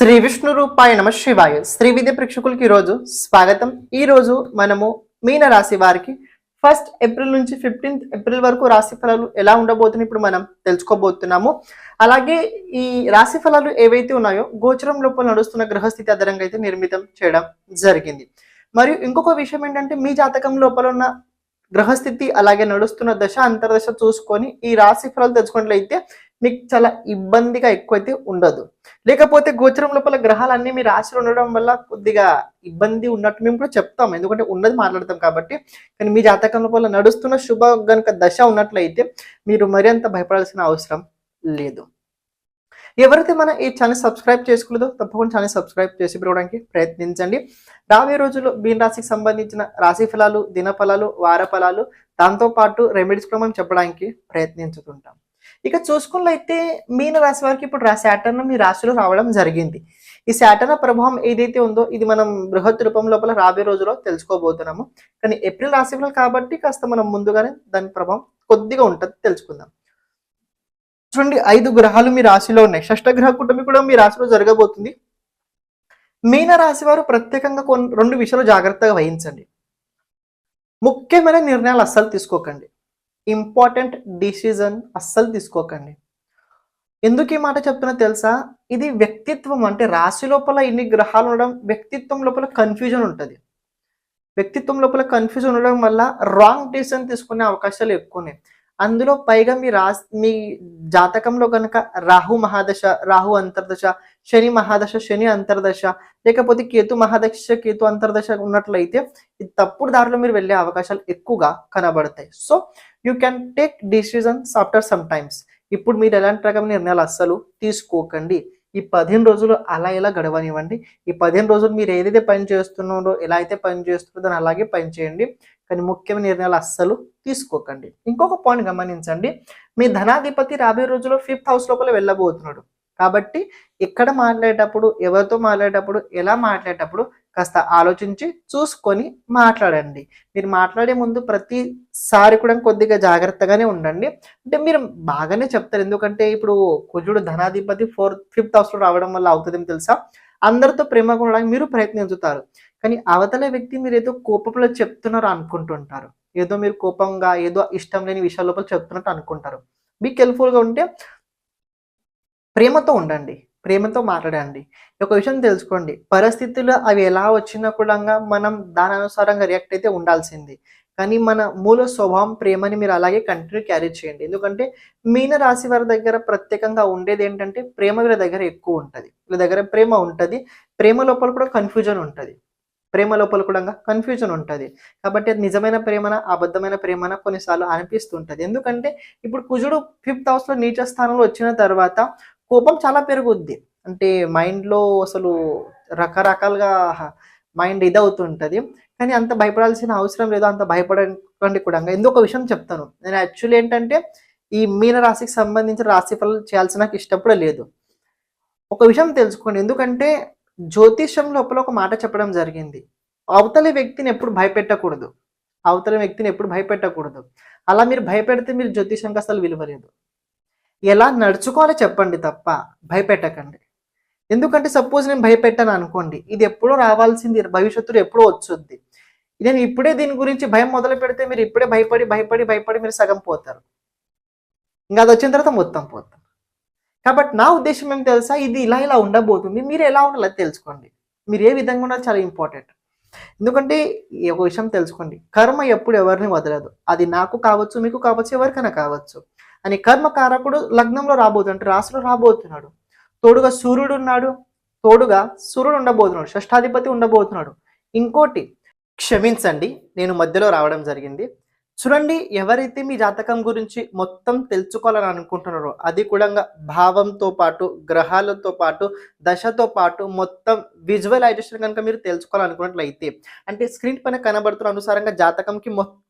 శ్రీ విష్ణు రూపాయ నమ శివాయ. శ్రీ విద్య ప్రేక్షకులకి ఈరోజు స్వాగతం. ఈ రోజు మనము మీన రాశి వారికి ఫస్ట్ ఏప్రిల్ నుంచి ఫిఫ్టీన్త్ ఏప్రిల్ వరకు రాశి ఫలాలు ఎలా ఉండబోతున్నాయి ఇప్పుడు మనం తెలుసుకోబోతున్నాము. అలాగే ఈ రాశి ఫలాలు ఏవైతే ఉన్నాయో గోచరం లోపల నడుస్తున్న గ్రహస్థితి ఆధారంగా అయితే నిర్మితం చేయడం జరిగింది. మరియు ఇంకొక విషయం ఏంటంటే మీ జాతకం లోపల ఉన్న గ్రహస్థితి అలాగే నడుస్తున్న దశ అంతర్దశ చూసుకొని ఈ రాశి ఫలాలు తెచ్చుకున్నట్లయితే మీకు చాలా ఇబ్బందిగా ఎక్కువైతే ఉండదు. లేకపోతే గోచరం లోపల గ్రహాలన్నీ మీ రాశిలో ఉండడం వల్ల కొద్దిగా ఇబ్బంది ఉన్నట్టు మేము కూడా చెప్తాం. ఎందుకంటే ఉన్నది మాట్లాడతాం కాబట్టి. కానీ మీ జాతకం లోపల నడుస్తున్న శుభ గనుక దశ ఉన్నట్లయితే మీరు మరింత భయపడాల్సిన అవసరం లేదు. ఎవరైతే మన ఈ ఛానల్ సబ్స్క్రైబ్ చేసుకోలేదో తప్పకుండా ఛానల్ సబ్స్క్రైబ్ చేసి పెరగడానికి ప్రయత్నించండి. రాబోయే రోజుల్లో బీన్ రాశికి సంబంధించిన రాశి ఫలాలు దిన ఫలాలు వార ఫలాలు దాంతో పాటు రెమెడీస్ కూడా మనం చెప్పడానికి ప్రయత్నించుతుంటాం. ఇక చూసుకున్నట్లయితే మీన రాశి వారికి ఇప్పుడు రా శాటర్న్ మీ రాశిలో రావడం జరిగింది. ఈ శాటర్న ప్రభావం ఏదైతే ఉందో ఇది మనం బృహత్ రూపం లోపల రాబోయే రోజుల్లో తెలుసుకోబోతున్నాము. కానీ ఏప్రిల్ రాశి కాబట్టి కాస్త మనం ముందుగానే దాని ప్రభావం కొద్దిగా ఉంటుంది తెలుసుకుందాం. చూడండి ఐదు గ్రహాలు మీ రాశిలో ఉన్నాయి. షష్ఠ గ్రహ కుటుంబం కూడా మీ రాశిలో జరగబోతుంది. మీన రాశి వారు ప్రత్యేకంగా కొన్ని రెండు విషయాలు జాగ్రత్తగా వహించండి. ముఖ్యమైన నిర్ణయాలు అస్సలు తీసుకోకండి. ఇంపార్టెంట్ డిసిజన్ అస్సలు తీసుకోకండి. ఎందుకు ఈ మాట చెప్తున్నా తెలుసా? ఇది వ్యక్తిత్వం అంటే రాశి లోపల ఇన్ని గ్రహాలు ఉండడం వ్యక్తిత్వం లోపల కన్ఫ్యూజన్ ఉంటుంది. వ్యక్తిత్వం లోపల కన్ఫ్యూజన్ ఉండడం వల్ల రాంగ్ డిసిజన్ తీసుకునే అవకాశాలు ఎక్కువనే అందులో పైగా మీ రా మీ జాతకంలో కనుక రాహు మహాదశ రాహు అంతర్దశ శని మహాదశ శని అంతర్దశ లేకపోతే కేతు మహాదశ కేతు అంతర్దశ ఉన్నట్లయితే ఇది తప్పుడు దారిలో మీరు వెళ్ళే అవకాశాలు ఎక్కువగా కనబడతాయి. So you can take decisions after some times ఇప్పుడు మీరు ఎలాంటి రకం నిర్ణయాలు అస్సలు తీసుకోకండి. ఈ పదిహేను రోజులు అలా ఇలా గడవనివ్వండి? ఈ పదిహేను రోజులు మీరు ఏదైతే పని చేస్తున్నారో ఎలా అయితే పని చేస్తున్నారో దాన్ని అలాగే పని చేయండి. కానీ ముఖ్యమైన నిర్ణయాలు అస్సలు తీసుకోకండి. ఇంకొక పాయింట్ గమనించండి. మీ ధనాధిపతి రాబోయే రోజుల్లో ఫిఫ్త్ హౌస్ లోపల వెళ్ళబోతున్నాడు. కాబట్టి ఇక్కడ మాట్లాడేటప్పుడు ఎవరితో మాట్లాడేటప్పుడు ఎలా మాట్లాడేటప్పుడు కాస్త ఆలోచించి చూసుకొని మాట్లాడండి. మీరు మాట్లాడే ముందు ప్రతిసారి కూడా కొద్దిగా జాగ్రత్తగానే ఉండండి. అంటే మీరు బాగానే చెప్తారు. ఎందుకంటే ఇప్పుడు కుజుడు ధనాధిపతి ఫోర్త్ ఫిఫ్త్ హౌస్లో రావడం వల్ల అవుతుందేమో తెలుసా? అందరితో ప్రేమగా ఉండడానికి మీరు ప్రయత్నించుతారు. కానీ అవతల వ్యక్తి మీరు ఏదో కోపంలో చెప్తున్నారు అనుకుంటుంటారు. ఏదో మీరు కోపంగా ఏదో ఇష్టం లేని విషయాల లోపల చెప్తున్నట్టు అనుకుంటారు. బీ కేర్ఫుల్గా ఉంటే ప్రేమతో ఉండండి. ప్రేమతో మాట్లాడండి. ఒక విషయం తెలుసుకోండి. పరిస్థితులు అవి ఎలా వచ్చినా కూడా మనం దాని అనుసారంగా రియాక్ట్ అయితే ఉండాల్సింది. కానీ మన మూల స్వభావం ప్రేమని మీరు అలాగే కంటిన్యూ క్యారీ చేయండి. ఎందుకంటే మీన రాశి వారి దగ్గర ప్రత్యేకంగా ఉండేది ఏంటంటే ప్రేమ వీళ్ళ దగ్గర ఎక్కువ ఉంటుంది. వీళ్ళ దగ్గర ప్రేమ ఉంటుంది. ప్రేమ లోపల కూడా కన్ఫ్యూజన్ ఉంటుంది. ప్రేమ లోపల కూడా కన్ఫ్యూజన్ ఉంటుంది. కాబట్టి అది నిజమైన ప్రేమన అబద్ధమైన ప్రేమన కొన్నిసార్లు అనిపిస్తుంటుంది. ఎందుకంటే ఇప్పుడు కుజుడు ఫిఫ్త్ హౌస్లో నీచ స్థానంలో వచ్చిన తర్వాత కోపం చాలా పెరుగుద్ది. అంటే మైండ్లో అసలు రకరకాలుగా మైండ్ ఇదవుతుంటుంది. కానీ అంత భయపడాల్సిన అవసరం లేదు. అంత భయపడకండి కూడా. ఎందుకు విషయం చెప్తాను. నేను యాక్చువల్లీ ఏంటంటే ఈ మీన రాశికి సంబంధించిన రాశి ఫలాలు చేయాల్సిన నాకు ఇష్టం కూడా లేదు. ఒక విషయం తెలుసుకోండి. ఎందుకంటే జ్యోతిష్యం లోపల ఒక మాట చెప్పడం జరిగింది. అవతలి వ్యక్తిని ఎప్పుడు భయపెట్టకూడదు. అవతలి వ్యక్తిని ఎప్పుడు భయపెట్టకూడదు. అలా మీరు భయపెడితే మీరు జ్యోతిష్యంకి అసలు విలువలేదు ఎలా నడుచుకోవాలో చెప్పండి తప్ప భయపెట్టకండి. ఎందుకంటే సపోజ్ నేను భయపెట్టాను అనుకోండి ఇది ఎప్పుడో రావాల్సింది భవిష్యత్తులో ఎప్పుడో వచ్చుద్ది. నేను ఇప్పుడే దీని గురించి భయం మొదలు పెడితే మీరు ఇప్పుడే భయపడి భయపడి భయపడి మీరు సగం పోతారు. ఇంకా అది వచ్చిన తర్వాత మొత్తం పోతాం. కాబట్టి నా ఉద్దేశం ఏం తెలుసా? ఇది ఇలా ఇలా ఉండబోతుంది. మీరు ఎలా ఉండాలో తెలుసుకోండి. మీరు ఏ విధంగా ఉండాలి చాలా ఇంపార్టెంట్ ఎందుకంటే ఒక విషయం తెలుసుకోండి. కర్మ ఎప్పుడు ఎవరిని వదలదు. అది నాకు కావచ్చు మీకు కావచ్చు ఎవరికైనా కావచ్చు. అని కర్మకారకుడు లగ్నంలో రాబోతున్నాడు రాసులో రాశిలో రాబోతున్నాడు. తోడుగా సూర్యుడు ఉన్నాడు తోడుగా సూర్యుడు ఉండబోతున్నాడు షష్టాధిపతి ఉండబోతున్నాడు. ఇంకోటి క్షమించండి నేను మధ్యలో రావడం జరిగింది. చూడండి ఎవరైతే మీ జాతకం గురించి మొత్తం తెలుసుకోవాలని అనుకుంటున్నారో అది కూడా భావంతో పాటు గ్రహాలతో పాటు దశతో పాటు మొత్తం విజువలైజేషన్ కనుక మీరు తెలుసుకోవాలనుకున్నట్లయితే అంటే స్క్రీన్ పైన కనబడుతున్న అనుసారంగా జాతకంకి మొత్తం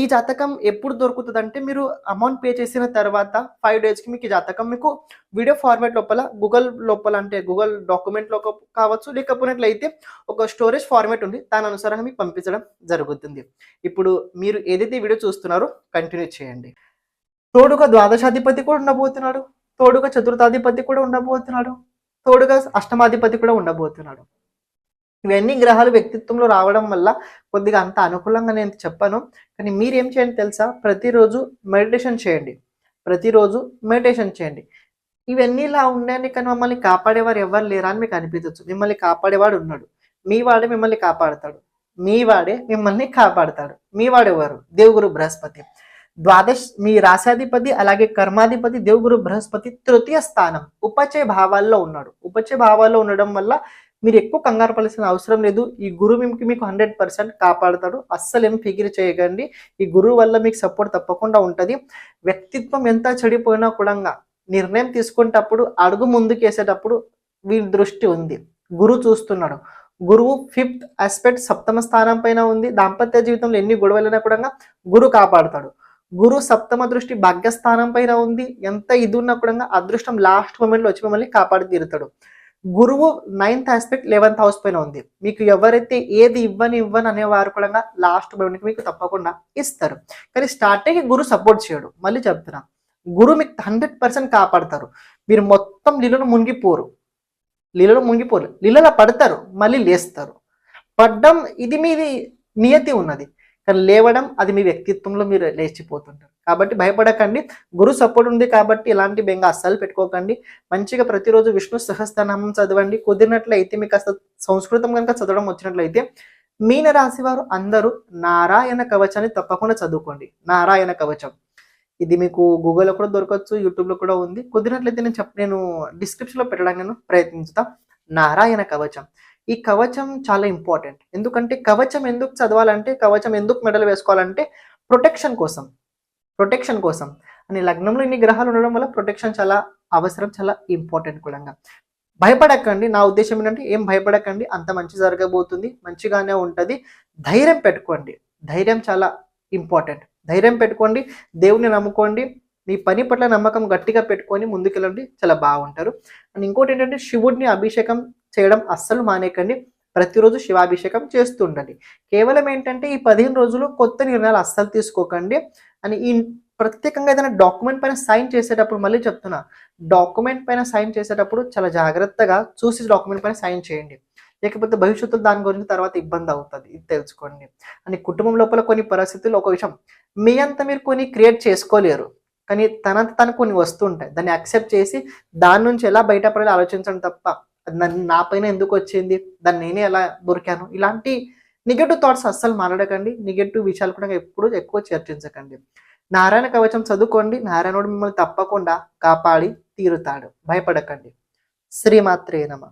ఈ జాతకం ఎప్పుడు దొరుకుతుంది అంటే మీరు అమౌంట్ పే చేసిన తర్వాత ఫైవ్ డేస్కి మీకు ఈ జాతకం మీకు వీడియో ఫార్మాట్ లోపల గూగుల్ లోపల అంటే గూగుల్ డాక్యుమెంట్లో కావచ్చు లేకపోయినట్లయితే ఒక స్టోరేజ్ ఫార్మాట్ ఉంది. దాని అనుసారంగా మీకు పంపించడం జరుగుతుంది. ఇప్పుడు మీరు ఏదైతే వీడియో చూస్తున్నారో కంటిన్యూ చేయండి. తోడుగా ద్వాదశాధిపతి కూడా ఉండబోతున్నాడు. తోడుగా చతుర్థాధిపతి కూడా ఉండబోతున్నాడు. తోడుగా అష్టమాధిపతి కూడా ఉండబోతున్నాడు. ఇవన్నీ గ్రహాలు వ్యక్తిత్వంలో రావడం వల్ల కొద్దిగా అంత అనుకూలంగా నేను చెప్పను. కానీ మీరేం చేయండి తెలుసా? ప్రతిరోజు మెడిటేషన్ చేయండి. ప్రతిరోజు మెడిటేషన్ చేయండి. ఇవన్నీ ఇలా ఉండండి కానీ మమ్మల్ని కాపాడేవారు ఎవరు లేరా అని మీకు అనిపించవచ్చు మిమ్మల్ని కాపాడేవాడు ఉన్నాడు. మీ వాడే మిమ్మల్ని కాపాడతాడు. మీ వాడే మిమ్మల్ని కాపాడతాడు. మీ వాడెవరు దేవుగురు బృహస్పతి. ద్వాదశ్ మీ రాశాధిపతి అలాగే కర్మాధిపతి దేవుగురు బృహస్పతి తృతీయ స్థానం. ఉపచయ భావాల్లో ఉన్నాడు. ఉపచయ భావాల్లో ఉండడం వల్ల మీరు ఎక్కువ కంగారు పడాల్సిన అవసరం లేదు. ఈ గురువు మీకు మీకు హండ్రెడ్ పర్సెంట్ కాపాడతాడు. అస్సలు ఏం ఫిగిర్ చేయకండి. ఈ గురువు వల్ల మీకు సపోర్ట్ తప్పకుండా ఉంటుంది. వ్యక్తిత్వం ఎంత చెడిపోయినా కూడా నిర్ణయం తీసుకునేటప్పుడు అడుగు ముందుకు వేసేటప్పుడు వీరి దృష్టి ఉంది. గురువు చూస్తున్నాడు. గురువు ఫిఫ్త్ ఆస్పెక్ట్ సప్తమ స్థానం పైన ఉంది. దాంపత్య జీవితంలో ఎన్ని గొడవలైనా కూడా గురువు కాపాడుతాడు. గురు సప్తమ దృష్టి భాగ్యస్థానం పైన ఉంది. ఎంత ఇది ఉన్నా కూడా అదృష్టం లాస్ట్ మూమెంట్లో వచ్చి మిమ్మల్ని కాపాడి తీరుతాడు. గురువు నైన్త్ ఆస్పెక్ట్ లెవెన్త్ హౌస్ పైన ఉంది. మీకు ఎవరైతే ఏది ఇవ్వని ఇవ్వని అనేవారు కూడా లాస్ట్ మూమెంట్కి మీకు తప్పకుండా ఇస్తారు. కానీ స్టార్టింగ్ గురువు సపోర్ట్ చేయడు. మళ్ళీ చెప్తున్నా గురు మీకు హండ్రెడ్ పర్సెంట్ కాపాడతారు. మీరు మొత్తం లీలలో మునిగిపోరు. లీలలో మునిగిపోరు. లీలలో పడతారు. మళ్ళీ లేస్తారు. పడ్డం ఇది మీది నియతి ఉన్నది. కానీ లేవడం అది మీ వ్యక్తిత్వంలో మీరు లేచిపోతుంటారు. కాబట్టి భయపడకండి. గురు సపోర్ట్ ఉంది కాబట్టి ఇలాంటి బెంగ అస్సలు పెట్టుకోకండి. మంచిగా ప్రతిరోజు విష్ణు సహస్రనామం చదవండి. కుదిరినట్లయితే మీకు అసలు సంస్కృతం కనుక చదవడం వచ్చినట్లయితే మీన రాశి వారు అందరూ నారాయణ కవచాన్ని తప్పకుండా చదువుకోండి. నారాయణ కవచం. ఇది మీకు గూగుల్లో కూడా దొరకవచ్చు యూట్యూబ్లో కూడా ఉంది. కుదిరినట్లయితే నేను చెప్ నేను డిస్క్రిప్షన్లో పెట్టడానికి నేను ప్రయత్నించుతా. నారాయణ కవచం. ఈ కవచం చాలా ఇంపార్టెంట్. ఎందుకంటే కవచం ఎందుకు చదవాలంటే కవచం ఎందుకు మెడల్ వేసుకోవాలంటే ప్రొటెక్షన్ కోసం. ప్రొటెక్షన్ కోసం. అని లగ్నంలో ఇన్ని గ్రహాలు ఉండడం వల్ల ప్రొటెక్షన్ చాలా అవసరం చాలా ఇంపార్టెంట్ కూడా భయపడకండి. నా ఉద్దేశం ఏంటంటే ఏం భయపడకండి. అంత మంచి జరగబోతుంది. మంచిగానే ఉంటుంది. ధైర్యం పెట్టుకోండి. ధైర్యం చాలా ఇంపార్టెంట్. ధైర్యం పెట్టుకోండి. దేవుని నమ్ముకోండి. మీ పని పట్ల నమ్మకం గట్టిగా పెట్టుకొని ముందుకెళ్ళండి. చాలా బాగుంటారు. అండ్ ఇంకోటి ఏంటంటే శివుడిని అభిషేకం చేయడం అస్సలు మానేకండి ప్రతిరోజు శివాభిషేకం చేస్తూ ఉండండి కేవలం ఏంటంటే ఈ పదిహేను రోజులు కొత్త నిర్ణయాలు అస్సలు తీసుకోకండి. అని ఈ ప్రత్యేకంగా ఏదైనా డాక్యుమెంట్ పైన సైన్ చేసేటప్పుడు మళ్ళీ చెప్తున్నా డాక్యుమెంట్ పైన సైన్ చేసేటప్పుడు చాలా జాగ్రత్తగా చూసి డాక్యుమెంట్ పైన సైన్ చేయండి. లేకపోతే భవిష్యత్తులో దాని గురించి తర్వాత ఇబ్బంది అవుతుంది ఇది తెలుసుకోండి. అని కుటుంబం లోపల కొన్ని పరిస్థితులు ఒక విషయం మీ అంత మీరు కొన్ని క్రియేట్ చేసుకోలేరు. కానీ తనంత తను కొన్ని వస్తుంటాయి. దాన్ని యాక్సెప్ట్ చేసి దాని నుంచి ఎలా బయటపడాలి ఆలోచించడం తప్ప నా పైన ఎందుకు వచ్చింది? దాన్ని నేనే ఎలా దొరికాను? ఇలాంటి నెగటివ్ థాట్స్ అస్సలు మాట్లాడకండి. నెగటివ్ విషయాలు కూడా ఎప్పుడు ఎక్కువ చర్చించకండి. నారాయణ కవచం చదువుకోండి. నారాయణుడు మిమ్మల్ని తప్పకుండా కాపాడి తీరుతాడు. భయపడకండి. శ్రీమాత్రే నమ.